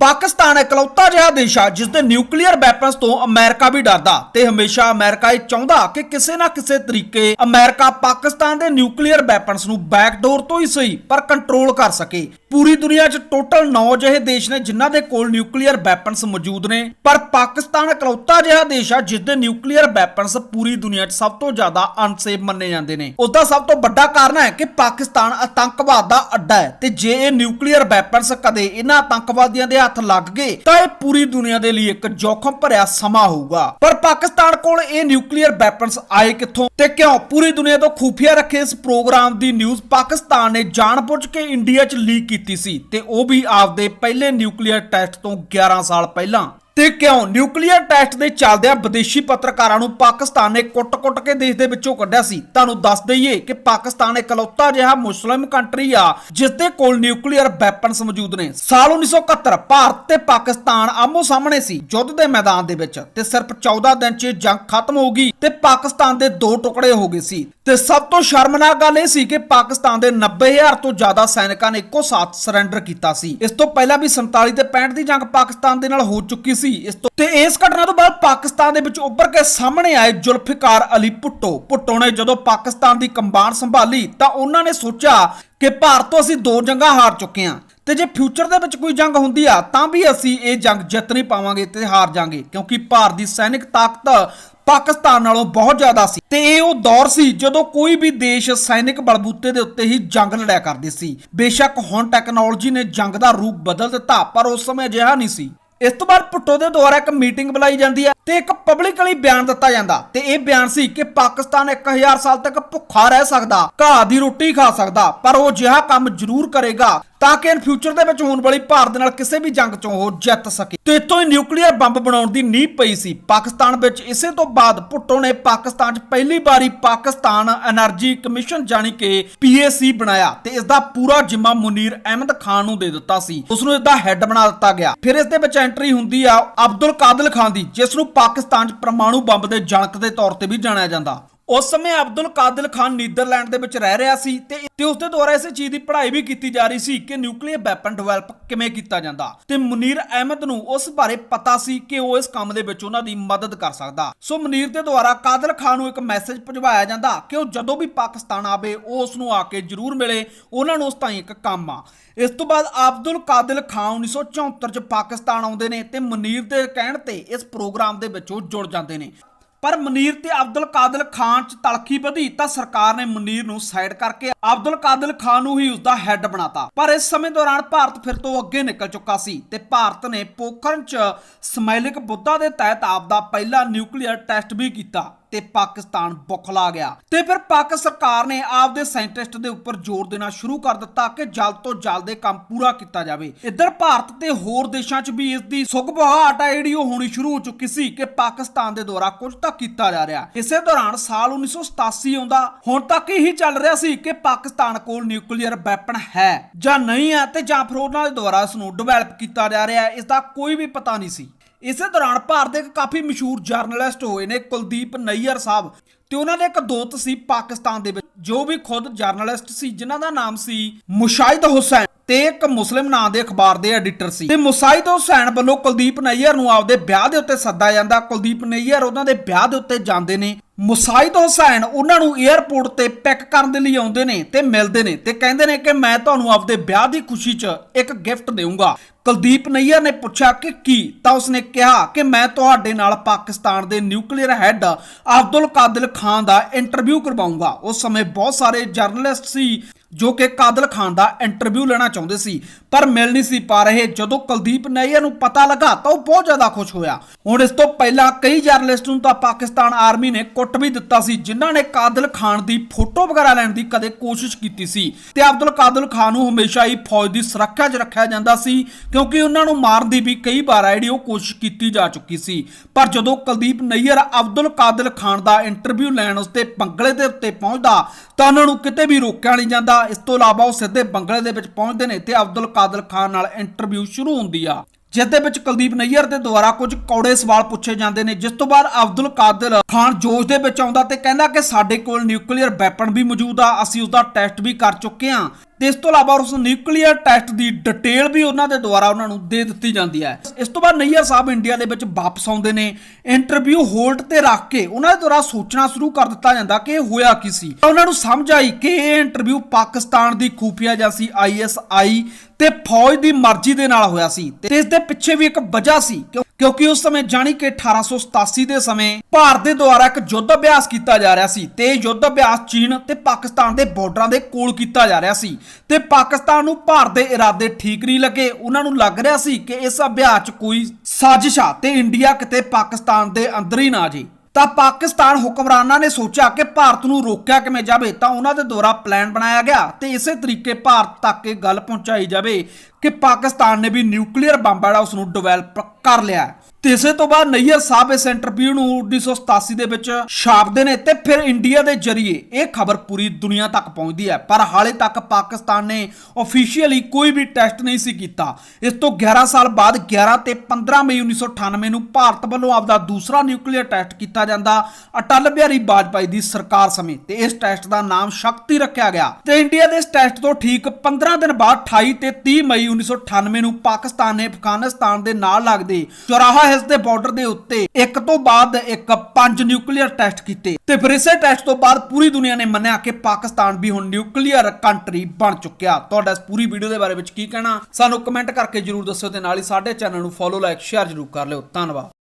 ਪਾਕਿਸਤਾਨ ਇਕਲੌਤਾ ਜਿਹਾ ਦੇਸ਼ ਆ ਜਿਸ ਦੇ ਨਿਊਕਲੀਅਰ ਵੈਪਨਸ ਤੋਂ ਅਮਰੀਕਾ ਵੀ ਡਰਦਾ ਤੇ ਹਮੇਸ਼ਾ ਅਮਰੀਕਾ ਇਹ ਚਾਹੁੰਦਾ ਕਿ ਕਿਸੇ ਨਾ ਕਿਸੇ ਤਰੀਕੇ ਅਮਰੀਕਾ ਪਾਕਿਸਤਾਨ ਦੇ ਨਿਊਕਲੀਅਰ ਵੈਪਨਸ ਨੂੰ ਬੈਕਡੋਰ ਤੋਂ ਹੀ ਸਹੀ ਪਰ ਕੰਟਰੋਲ ਕਰ ਸਕੇ। ਪੂਰੀ ਦੁਨੀਆ 'ਚ ਟੋਟਲ 9 ਜਿਹੇ ਦੇਸ਼ ਨੇ ਜਿਨ੍ਹਾਂ ਦੇ ਕੋਲ ਨਿਊਕਲੀਅਰ ਵੈਪਨਸ ਮੌਜੂਦ ਨੇ। ਪਰ ਪਾਕਿਸਤਾਨ ਇਕਲੌਤਾ ਜਿਹਾ ਦੇਸ਼ ਆ ਜਿਸ ਦੇ ਨਿਊਕਲੀਅਰ ਵੈਪਨਸ ਪੂਰੀ ਦੁਨੀਆ 'ਚ ਸਭ ਤੋਂ ਜ਼ਿਆਦਾ ਅਨਸੇਫ ਮੰਨੇ ਜਾਂਦੇ ਨੇ। ਉਹਦਾ ਸਭ ਤੋਂ ਵੱਡਾ ਕਾਰਨ ਹੈ ਕਿ ਪਾਕਿਸਤਾਨ ਆਤੰਕਵਾਦ ਦਾ ਅੱਡਾ ਹੈ ਤੇ ਜੇ ਇਹ ਨਿਊਕਲੀਅਰ ਵੈਪਨਸ ਕਦੇ ਇਹਨਾਂ ਆਤੰਕਵਾਦੀਆਂ ਦੇ ਹੱਥ ਲੱਗ ਗਏ, ਤਾਂ ਇਹ ਪੂਰੀ ਦੁਨੀਆ ਦੇ ਲਈ ਇੱਕ ਜੋਖਮ ਭਰਿਆ ਸਮਾਂ ਹੋਊਗਾ। ਪਰ ਪਾਕਿਸਤਾਨ ਕੋਲ ਇਹ ਨਿਊਕਲੀਅਰ ਵੈਪਨਸ ਆਏ ਕਿੱਥੋਂ ਤੇ ਕਿਉਂ? ਪੂਰੀ ਦੁਨੀਆ ਤੋਂ ਖੂਫੀਆ ਰੱਖੇ ਇਸ ਪ੍ਰੋਗਰਾਮ ਦੀ ਨਿਊਜ਼ ਪਾਕਿਸਤਾਨ ਨੇ ਜਾਣਬੁੱਝ ਕੇ ਇੰਡੀਆ 'ਚ ਲੀਕ ਕੀਤੀ ਸੀ ਤੇ ਉਹ ਵੀ ਆਪਦੇ ਪਹਿਲੇ ਨਿਊਕਲੀਅਰ ਟੈਸਟ ਤੋਂ 11 ਸਾਲ ਪਹਿਲਾਂ। ਤੇ ਕਿਉਂ? ਨਿਊਕਲੀਅਰ ਟੈਸਟ ਦੇ ਚੱਲਦਿਆਂ ਵਿਦੇਸ਼ੀ ਪੱਤਰਕਾਰਾਂ ਨੂੰ ਪਾਕਿਸਤਾਨ ਨੇ ਕੁੱਟ-ਕੁੱਟ ਕੇ ਦੇਸ਼ ਦੇ ਵਿੱਚੋਂ ਕੱਢਿਆ ਸੀ। ਤੁਹਾਨੂੰ ਦੱਸ ਦਈਏ ਕਿ ਪਾਕਿਸਤਾਨ ਇਕਲੌਤਾ ਜਿਹਾ ਮੁਸਲਿਮ ਕੰਟਰੀ ਆ ਜਿਸ ਦੇ ਕੋਲ ਨਿਊਕਲੀਅਰ ਵੈਪਨਸ ਮੌਜੂਦ ਨੇ। ਸਾਲ 1971 ਭਾਰਤ ਤੇ ਪਾਕਿਸਤਾਨ ਆਮੋ ਸਾਹਮਣੇ ਸੀ ਯੁੱਧ ਦੇ ਮੈਦਾਨ ਦੇ ਵਿੱਚ ਤੇ ਸਿਰਫ 14 ਦਿਨ 'ਚ ਜੰਗ ਖਤਮ ਹੋ ਗਈ ਤੇ ਪਾਕਿਸਤਾਨ ਦੇ ਦੋ ਟੁਕੜੇ ਹੋ ਗਏ ਸੀ। ਤੇ ਸਭ ਤੋਂ ਸ਼ਰਮਨਾਕ ਗੱਲ ਇਹ ਸੀ ਕਿ ਪਾਕਿਸਤਾਨ ਦੇ 90000 ਤੋਂ ਜ਼ਿਆਦਾ ਸੈਨਿਕਾਂ ਨੇ ਇੱਕੋ ਸਾਥ ਸਰੈਂਡਰ ਕੀਤਾ ਸੀ। ਇਸ ਤੋਂ ਪਹਿਲਾਂ ਵੀ 47 ਤੇ 65 ਦੀ ਜੰਗ ਪਾਕਿਸਤਾਨ ਦੇ ਨਾਲ ਹੋ ਚੁੱਕੀ ਸੀ। ਇਸ ਤੋਂ ਤੇ ਇਸ ਘਟਨਾ ਤੋਂ ਬਾਅਦ ਪਾਕਿਸਤਾਨ ਦੇ ਵਿੱਚ ਉੱਭਰ ਕੇ ਸਾਹਮਣੇ ਆਏ ਜ਼ੁਲਫਿਕਾਰ ਅਲੀ ਭੁੱਟੋ। ਭੁੱਟੋ ਨੇ ਜਦੋਂ ਪਾਕਿਸਤਾਨ ਦੀ ਕੰਬਾਨ ਸੰਭਾਲੀ ਤਾਂ ਉਹਨਾਂ ਨੇ ਸੋਚਿਆ ਕਿ ਭਾਰਤ ਤੋਂ ਅਸੀਂ ਦੋ ਜੰਗਾਂ ਹਾਰ ਚੁੱਕੇ ਹਾਂ। ਤੇ ਜੇ ਫਿਊਚਰ ਦੇ ਵਿੱਚ ਕੋਈ ਜੰਗ ਹੁੰਦੀ ਆ, ਤਾਂ ਵੀ ਅਸੀਂ ਇਹ ਜੰਗ ਜਿੱਤ ਨਹੀਂ ਪਾਵਾਂਗੇ ਤੇ ਹਾਰ ਜਾਾਂਗੇ, ਕਿਉਂਕਿ ਭਾਰਤ ਦੀ ਸੈਨਿਕ ਤਾਕਤ ਪਾਕਿਸਤਾਨ ਨਾਲੋਂ ਬਹੁਤ ਜ਼ਿਆਦਾ ਸੀ। ਤੇ ਇਹ ਉਹ ਦੌਰ ਸੀ ਜਦੋਂ ਕੋਈ ਵੀ ਦੇਸ਼ ਸੈਨਿਕ ਬਲਬੂਤੇ ਦੇ ਉੱਤੇ ਹੀ ਜੰਗ ਲੜਿਆ ਕਰਦੇ ਸੀ। ਬੇਸ਼ੱਕ ਹੁਣ ਟੈਕਨੋਲੋਜੀ ਨੇ ਜੰਗ ਦਾ ਰੂਪ ਬਦਲ ਦਿੱਤਾ, ਪਰ ਉਸ ਸਮੇਂ ਅਜਿਹਾ ਨਹੀਂ ਸੀ। ਇਸ ਤੋਂ ਬਾਅਦ ਭੁੱਟੋ ਦੇ ਦੁਆਰਾ ਇੱਕ ਮੀਟਿੰਗ ਬੁਲਾਈ ਜਾਂਦੀ ਹੈ ਤੇ ਇੱਕ ਪਬਲਿਕਲੀ ਬਿਆਨ ਦਿੱਤਾ ਜਾਂਦਾ ਤੇ ਇਹ ਬਿਆਨ ਸੀ ਕਿ ਪਾਕਿਸਤਾਨ 1000 ਸਾਲ ਤੱਕ ਭੁੱਖਾ ਰਹਿ ਸਕਦਾ, ਘਾਹ ਦੀ ਰੋਟੀ ਖਾ ਸਕਦਾ, ਪਰ ਉਹ ਜਿਹੜਾ ਕੰਮ ਜ਼ਰੂਰ ਕਰੇਗਾ ਤਾਂ ਕਿ ਇਨ ਫਿਊਚਰ ਦੇ ਵਿੱਚ ਹੋਣ ਵਾਲੀ ਭਾਰਤ ਨਾਲ ਕਿਸੇ ਵੀ ਜੰਗ ਚੋਂ ਉਹ ਜਿੱਤ ਸਕੇ। ਤੇ ਇਤੋਂ ਹੀ ਨਿਊਕਲੀਅਰ ਬੰਬ ਬਣਾਉਣ ਦੀ ਨੀਂਹ ਪਈ ਸੀ। ਪਾਕਿਸਤਾਨ ਵਿੱਚ ਇਸੇ ਤੋਂ ਬਾਅਦ ਪੁੱਟੋ ਨੇ ਪਾਕਿਸਤਾਨ 'ਚ ਪਹਿਲੀ ਵਾਰੀ ਪਾਕਿਸਤਾਨ એનર્ਜੀ ਕਮਿਸ਼ਨ ਜਾਨੀ ਕਿ ਪੀਏਸੀ ਬਣਾਇਆ ਤੇ ਇਸ ਦਾ ਪੂਰਾ ਜਿੰਮਾ ਮੁਨੀਰ ਅਹਿਮਦ ਖਾਨ ਨੂੰ ਦੇ ਦਿੱਤਾ ਸੀ। ਉਸ ਨੂੰ ਇਸ ਹੈੱਡ ਬਣਾ ਦਿੱਤਾ ਗਿਆ। ਫਿਰ ਇਸ ਦੇ ਵਿੱਚ ਐਂਟਰੀ ਹੁੰਦੀ ਆ ਅਬਦੁਲ ਕਾਦਲ ਖਾਨ ਦੀ ਜਿਸ ਨੂੰ ਪਾਕਿਸਤਾਨ 'ਚ ਪਰਮਾਣੂ ਬੰਬ ਦੇ ਜਨਕ ਦੇ ਤੌਰ ਤੇ ਵੀ ਜਾਣਿਆ ਜਾਂਦਾ। ਉਸ ਸਮੇਂ ਅਬਦੁਲ ਕਾਦਿਲ ਖਾਨ ਨੀਦਰਲੈਂਡ ਦੇ ਵਿੱਚ ਰਹਿ ਰਿਹਾ ਸੀ ਤੇ ਤੇ ਉਸ ਦੇ ਦੁਆਰਾ ਇਸੇ ਚੀਜ਼ ਦੀ ਪੜ੍ਹਾਈ ਵੀ ਕੀਤੀ ਜਾ ਰਹੀ ਸੀ ਕਿ ਨਿਊਕਲੀਅਰ ਵੈਪਨ ਡਿਵੈਲਪ ਕਿਵੇਂ ਕੀਤਾ ਜਾਂਦਾ। ਤੇ ਮੁਨੀਰ ਅਹਿਮਦ ਨੂੰ ਉਸ ਬਾਰੇ ਪਤਾ ਸੀ ਕਿ ਉਹ ਇਸ ਕੰਮ ਦੇ ਵਿੱਚ ਉਹਨਾਂ ਦੀ ਮਦਦ ਕਰ ਸਕਦਾ। ਸੋ ਮੁਨੀਰ ਦੇ ਦੁਆਰਾ ਕਾਦਿਲ ਖਾਨ ਨੂੰ ਇੱਕ ਮੈਸੇਜ ਭਜਵਾਇਆ ਜਾਂਦਾ ਕਿ ਉਹ ਜਦੋਂ ਵੀ ਪਾਕਿਸਤਾਨ ਆਵੇ, ਉਹ ਉਸ ਨੂੰ ਆ ਕੇ ਜ਼ਰੂਰ ਮਿਲੇ। ਉਹਨਾਂ ਨੂੰ ਉਸ ਤਾਈਂ ਇੱਕ ਕੰਮ ਆ। ਇਸ ਤੋਂ ਬਾਅਦ ਅਬਦੁਲ ਕਾਦਿਲ ਖਾਨ 1974 ਚ ਪਾਕਿਸਤਾਨ ਆਉਂਦੇ ਨੇ ਤੇ ਮੁਨੀਰ ਦੇ ਕਹਿਣ ਤੇ ਇਸ ਪ੍ਰੋਗਰਾਮ ਦੇ ਵਿੱਚ ਉਹ ਜੁੜ ਜਾਂਦੇ ਨੇ। ਪਰ ਮਨੀਰ ਤੇ ਅਬਦੁਲ ਕਾਦਲ ਖਾਨ ਚ ਤਲਖੀ ਵਧੀ ਤਾਂ ਸਰਕਾਰ ਨੇ ਮਨੀਰ ਨੂੰ ਸਾਈਡ ਕਰਕੇ ਅਬਦੁਲ ਕਾਦਿਲ ਖਾਨ ਨੂੰ ਹੀ ਉਸਦਾ ਹੈੱਡ ਬਣਾਤਾ। ਪਰ ਇਸ ਸਮੇਂ ਦੌਰਾਨ ਭਾਰਤ ਫਿਰ ਤੋਂ ਅੱਗੇ ਨਿਕਲ ਚੁੱਕਾ ਸੀ ਤੇ ਭਾਰਤ ਨੇ ਪੋਖਰਨ ਚ ਸਮੈਲਿਕ ਬੁੱਧਾ ਦੇ ਤਹਿਤ ਆਪਦਾ ਪਹਿਲਾ ਨਿਊਕਲੀਅਰ ਟੈਸਟ ਵੀ ਕੀਤਾ। ਤੇ ਪਾਕਿਸਤਾਨ ਬੁਖਲਾ ਗਿਆ। ਤੇ ਫਿਰ ਪਾਕ ਸਰਕਾਰ ਨੇ ਆਪਦੇ ਸਾਇੰਟਿਸਟ ਦੇ ਉੱਪਰ ਜ਼ੋਰ ਦੇਣਾ ਸ਼ੁਰੂ ਕਰ ਦਿੱਤਾ ਕਿ ਜਲਦ ਤੋਂ ਜਲਦ ਇਹ ਕੰਮ ਪੂਰਾ ਕੀਤਾ ਜਾਵੇ। ਇੱਧਰ ਭਾਰਤ ਤੇ ਹੋਰ ਦੇਸ਼ਾਂ 'ਚ ਵੀ ਇਸ ਦੀ ਸੁਗਬਹਾਟ ਆ ਹੋਣੀ ਸ਼ੁਰੂ ਹੋ ਚੁੱਕੀ ਸੀ ਕਿ ਪਾਕਿਸਤਾਨ ਦੇ ਦੁਆਰਾ ਕੁਝ ਤਾਂ ਕੀਤਾ ਜਾ ਰਿਹਾ। ਇਸੇ ਦੌਰਾਨ ਸਾਲ 1987 ਆਉਂਦਾ, ਹੁਣ ਤੱਕ ਇਹੀ ਚੱਲ ਰਿਹਾ ਸੀ ਕਿ ਪਾਕਿਸਤਾਨ ਕੋਲ ਨਿਊਕਲੀਅਰ ਵੈਪਨ ਹੈ ਜਾਂ ਨਹੀਂ ਹੈ ਤੇ ਜਾਂ ਫਿਰ ਉਹਨਾਂ ਦੇ ਦੁਆਰਾ ਇਸ ਨੂੰ ਡਿਵੈਲਪ ਕੀਤਾ ਜਾ ਰਿਹਾ ਹੈ, ਇਸ ਦਾ ਕੋਈ ਵੀ ਪਤਾ ਨਹੀਂ ਸੀ। ਇਸੇ ਦੌਰਾਨ ਭਾਰਤ ਦੇ ਕਾਫੀ ਮਸ਼ਹੂਰ ਜਰਨਲਿਸਟ ਹੋਏ ਨੇ ਕੁਲਦੀਪ ਨਈਅਰ ਸਾਹਿਬ ਤੇ ਉਹਨਾਂ ਦੇ ਇੱਕ ਦੋਸਤ ਸੀ ਪਾਕਿਸਤਾਨ ਦੇ ਵਿੱਚ, ਜੋ ਵੀ ਖੁਦ ਜਰਨਲਿਸਟ ਸੀ, ਜਿਨ੍ਹਾਂ ਦਾ ਨਾਮ ਸੀ ਮੁਸ਼ਾਹਿਦ ਹੁਸੈਨ। ਤੇ ਇੱਕ ਮੁਸਲਿਮ ਨਾਂ ਦੇ ਅਖਬਾਰ ਦੇ ਐਡੀਟਰ ਸੀ। ਤੇ ਮੁਸਾਇਦ ਹੁਸੈਨ ਵੱਲੋਂ ਕੁਲਦੀਪ ਨਈਅਰ ਨੂੰ ਆਪਦੇ ਵਿਆਹ ਦੇ ਉੱਤੇ ਸੱਦਾ ਜਾਂਦਾ। ਕੁਲਦੀਪ ਨਈਅਰ ਉਹਨਾਂ ਦੇ ਵਿਆਹ ਦੇ ਉੱਤੇ ਜਾਂਦੇ ਨੇ। ਮੁਸਾਇਦ ਹੁਸੈਨ ਉਹਨਾਂ ਨੂੰ 에ਅਰਪੋਰਟ ਤੇ ਪਿਕ ਕਰਨ ਦੇ ਲਈ ਆਉਂਦੇ ਨੇ ਤੇ ਮਿਲਦੇ ਨੇ ਤੇ ਕਹਿੰਦੇ ਨੇ ਕਿ ਮੈਂ ਤੁਹਾਨੂੰ ਆਪਦੇ ਵਿਆਹ ਦੀ ਖੁਸ਼ੀ 'ਚ ਇੱਕ ਗਿਫਟ ਦੇਵਾਂਗਾ ਕੁਲਦੀਪ ਨਈਅਰ ਨੇ ਪੁੱਛਿਆ ਕਿ ਕੀ? ਤਾਂ ਉਸਨੇ ਕਿਹਾ ਕਿ ਮੈਂ ਤੁਹਾਡੇ ਨਾਲ ਪਾਕਿਸਤਾਨ ਦੇ ਨਿਊਕਲੀਅਰ ਹੈੱਡ ਅਬਦੁਲ ਕਾਦਿਲ ਖਾਨ ਦਾ ਇੰਟਰਵਿਊ ਕਰਵਾਉਂਗਾ ਉਸ ਸਮੇਂ ਬਹੁਤ ਸਾਰੇ ਜਰਨਲਿਸਟ ਸੀ। ਜੋ ਕਿ ਕਾਦਲ ਖਾਨ ਦਾ ਇੰਟਰਵਿਊ ਲੈਣਾ ਚਾਹੁੰਦੇ ਸੀ, ਪਰ ਮਿਲ ਨਹੀਂ ਸੀ ਪਾ ਰਹੇ। ਜਦੋਂ ਕੁਲਦੀਪ ਨਈਅਰ ਨੂੰ ਪਤਾ ਲੱਗਾ, ਤਾਂ ਉਹ ਬਹੁਤ ਜ਼ਿਆਦਾ ਖੁਸ਼ ਹੋਇਆ। ਹੁਣ ਇਸ ਤੋਂ ਪਹਿਲਾਂ ਕਈ ਜਰਨਲਿਸਟ ਨੂੰ ਤਾਂ ਪਾਕਿਸਤਾਨ ਆਰਮੀ ਨੇ ਕੁੱਟ ਵੀ ਦਿੱਤਾ ਸੀ, ਜਿਨ੍ਹਾਂ ਨੇ ਕਾਦਲ ਖਾਨ ਦੀ ਫੋਟੋ ਵਗੈਰਾ ਲੈਣ ਦੀ ਕਦੇ ਕੋਸ਼ਿਸ਼ ਕੀਤੀ ਸੀ। ਤੇ ਅਬਦੁਲ ਕਾਦਲ ਖਾਨ ਨੂੰ ਹਮੇਸ਼ਾ ਹੀ ਫੌਜ ਦੀ ਸੁਰੱਖਿਆ 'ਚ ਰੱਖਿਆ ਜਾਂਦਾ ਸੀ, ਕਿਉਂਕਿ ਉਹਨਾਂ ਨੂੰ ਮਾਰਨ ਦੀ ਵੀ ਕਈ ਵਾਰ ਆ ਜਿਹੜੀ ਉਹ ਕੋਸ਼ਿਸ਼ ਕੀਤੀ ਜਾ ਚੁੱਕੀ ਸੀ। ਪਰ ਜਦੋਂ ਕੁਲਦੀਪ ਨਈਅਰ ਅਬਦੁਲ ਕਾਦਲ ਖਾਨ ਦਾ ਇੰਟਰਵਿਊ ਲੈਣ ਉਸਤੇ ਬੰਗਲੇ ਦੇ ਉੱਤੇ ਪਹੁੰਚਦਾ, ਤਾਂ ਉਹਨਾਂ ਨੂੰ ਕਿਤੇ ਵੀ ਰੋਕਿਆ ਨਹੀਂ ਜਾਂਦਾ। ਇਸ ਤੋਂ ਇਲਾਵਾ ਉਹ ਸਿੱਧੇ ਬੰਗਲੇ ਦੇ ਵਿੱਚ ਪਹੁੰਚਦੇ ਨੇ ਤੇ ਅਬਦੁਲ ਕਾਦਲ ਖਾਨ ਨਾਲ ਇੰਟਰਵਿਊ ਸ਼ੁਰੂ ਹੁੰਦੀ ਆ। ਜਿਸ ਦੇ ਵਿੱਚ ਕੁਲਦੀਪ ਨਈਅਰ ਦੇ ਦੁਆਰਾ ਕੁਝ ਕੌੜੇ ਸਵਾਲ ਪੁੱਛੇ ਜਾਂਦੇ ਨੇ, ਜਿਸ ਤੋਂ ਬਾਅਦ ਅਬਦੁਲ ਕਾਦਲ ਖਾਨ ਜੋਸ਼ ਦੇ ਵਿੱਚ ਆਉਂਦਾ ਤੇ ਕਹਿੰਦਾ ਕਿ ਸਾਡੇ ਕੋਲ ਨਿਊਕਲੀਅਰ ਵੈਪਨ ਵੀ ਮੌਜੂਦ ਆ, ਅਸੀਂ ਉਸ ਦਾ ਟੈਸਟ ਵੀ ਕਰ ਚੁੱਕੇ ਹਾਂ। ਤੇ ਇਸ ਤੋਂ ਇਲਾਵਾ ਉਸ ਨਿਊਕਲੀਅਰ ਟੈਸਟ ਦੀ ਡਿਟੇਲ ਵੀ ਉਹਨਾਂ ਦੇ ਦੁਆਰਾ ਉਹਨਾਂ ਨੂੰ ਦੇ ਦਿੱਤੀ ਜਾਂਦੀ ਹੈ। ਇਸ ਤੋਂ ਬਾਅਦ ਨਈਅਰ ਸਾਹਿਬ ਇੰਡੀਆ ਦੇ ਵਿੱਚ ਵਾਪਸ ਆਉਂਦੇ ਨੇ, ਇੰਟਰਵਿਊ ਹੋਲਡ ਤੇ ਰੱਖ ਕੇ ਉਹਨਾਂ ਦੇ ਦੁਆਰਾ ਸੋਚਣਾ ਸ਼ੁਰੂ ਕਰ ਦਿੱਤਾ ਜਾਂਦਾ ਕਿ ਇਹ ਹੋਇਆ ਕੀ ਸੀ। ਉਹਨਾਂ ਨੂੰ ਸਮਝ ਆਈ ਕਿ ਇਹ ਇੰਟਰਵਿਊ ਪਾਕਿਸਤਾਨ ਦੀ ਖੂਫੀਆ ਏਜੰਸੀ ਆਈਐਸਆਈ ਤੇ ਫੌਜ ਦੀ ਮਰਜ਼ੀ ਦੇ ਨਾਲ ਹੋਇਆ ਸੀ। ਤੇ ਇਸ ਦੇ ਪਿੱਛੇ ਵੀ ਇੱਕ ਵਜ੍ਹਾ ਸੀ ਕਿਉਂ- ਕਿਉਂਕਿ ਉਸ ਸਮੇਂ ਜਾਣੀ ਕਿ 1887 ਦੇ ਸਮੇਂ ਭਾਰਤ ਦੇ ਦੁਆਰਾ ਇੱਕ ਯੁੱਧ ਅਭਿਆਸ ਕੀਤਾ ਜਾ ਰਿਹਾ ਸੀ ਤੇ ਯੁੱਧ ਅਭਿਆਸ ਚੀਨ ਤੇ ਪਾਕਿਸਤਾਨ ਦੇ ਬਾਰਡਰਾਂ ਦੇ ਕੋਲ ਕੀਤਾ ਜਾ ਰਿਹਾ ਸੀ ਤੇ ਪਾਕਿਸਤਾਨ ਨੂੰ ਭਾਰਤ ਦੇ ਇਰਾਦੇ ਠੀਕ ਨਹੀਂ ਲੱਗੇ, ਉਹਨਾਂ ਨੂੰ ਲੱਗ ਰਿਹਾ ਸੀ ਕਿ ਇਸ ਅਭਿਆਸ 'ਚ ਕੋਈ ਸਾਜ਼ਿਸ਼ ਆ ਤੇ ਇੰਡੀਆ ਕਿਤੇ ਪਾਕਿਸਤਾਨ ਦੇ ਅੰਦਰ ਹੀ ਨਾ ਜੇ ਤਾਂ ਪਾਕਿਸਤਾਨ ਹੁਕਮਰਾਨਾਂ ਨੇ ਸੋਚਿਆ ਕਿ ਭਾਰਤ ਨੂੰ ਰੋਕਿਆ ਕਿਵੇਂ ਜਾਵੇ, ਤਾਂ ਉਹਨਾਂ ਦੇ ਦੁਆਰਾ ਪਲਾਨ ਬਣਾਇਆ ਗਿਆ ਤੇ ਇਸੇ ਤਰੀਕੇ ਭਾਰਤ ਤੱਕ ਇਹ ਗੱਲ ਪਹੁੰਚਾਈ ਜਾਵੇ ਕਿ ਪਾਕਿਸਤਾਨ ਨੇ ਵੀ ਨਿਊਕਲੀਅਰ ਬੰਬ ਜਿਹੜਾ ਉਸ ਨੂੰ ਡਿਵੈਲਪ ਕਰ ਲਿਆ ਤੇ ਇਸੇ ਤੋਂ ਬਾਅਦ ਨਈਅਰ ਸਾਹਿਬ ਇਸ ਇੰਟਰਵਿਊ ਨੂੰ 1987 ਦੇ ਵਿੱਚ ਛਾਪਦੇ ਨੇ ਤੇ ਫਿਰ ਇੰਡੀਆ ਦੇ ਜ਼ਰੀਏ ਇਹ ਖਬਰ ਪੂਰੀ ਦੁਨੀਆ ਤੱਕ ਪਹੁੰਚਦੀ ਹੈ। ਪਰ ਹਾਲੇ ਤੱਕ ਪਾਕਿਸਤਾਨ ਨੇ ਆਫੀਸ਼ੀਅਲੀ ਕੋਈ ਵੀ ਟੈਸਟ ਨਹੀਂ ਸੀ ਕੀਤਾ। ਇਸ ਤੋਂ 11 ਸਾਲ ਬਾਅਦ 11 ਤੇ 15 ਮਈ 1998 ਨੂੰ ਭਾਰਤ ਵੱਲੋਂ ਆਪਦਾ ਦੂਸਰਾ ਨਿਊਕਲੀਅਰ ਟੈਸਟ ਕੀਤਾ ਜਾਂਦਾ। ਅਟਲ ਬਿਹਾਰੀ ਵਾਜਪਾਈ ਦੀ ਸਰਕਾਰ ਸਮੇਂ ਤੇ ਇਸ ਟੈਸਟ ਦਾ ਨਾਮ ਸ਼ਕਤੀ ਰੱਖਿਆ ਗਿਆ। ਤੇ ਇੰਡੀਆ ਦੇ ਇਸ ਟੈਸਟ ਤੋਂ ਠੀਕ 15 ਦਿਨ ਬਾਅਦ 28 ਤੇ 30 ਮਈ 1998 ਨੂੰ ਪਾਕਿਸਤਾਨ ਨੇ ਅਫਗਾਨਿਸਤਾਨ ਦੇ ਨਾਲ ਲੱਗਦੇ ਚੌਰਾਹਾ ਹਿਲਸ ਦੇ ਬਾਰਡਰ ਦੇ ਉੱਤੇ ਇੱਕ ਤੋਂ ਬਾਅਦ ਇੱਕ ਪੰਜ ਨਿਊਕਲੀਅਰ ਟੈਸਟ ਕੀਤੇ। ਤੇ ਫਿਰ ਇਸੇ ਟੈਸਟ ਤੋਂ ਬਾਅਦ ਪੂਰੀ ਦੁਨੀਆ ਨੇ ਮੰਨਿਆ ਕਿ ਪਾਕਿਸਤਾਨ ਵੀ ਹੁਣ ਨਿਊਕਲੀਅਰ ਕੰਟਰੀ ਬਣ ਚੁੱਕਿਆ। ਤੁਹਾਡਾ ਇਸ ਪੂਰੀ ਵੀਡੀਓ ਦੇ ਬਾਰੇ ਵਿੱਚ ਕੀ ਕਹਿਣਾ? ਸਾਨੂੰ ਕਮੈਂਟ ਕਰਕੇ ਜਰੂਰ ਦੱਸਿਓ ਤੇ ਨਾਲ ਹੀ ਸਾਡੇ ਚੈਨਲ ਨੂੰ ਫੋਲੋ ਲਾਈਕ ਸ਼ੇਅਰ ਜਰੂਰ ਕਰ ਲਿਓ। ਧੰਨਵਾਦ।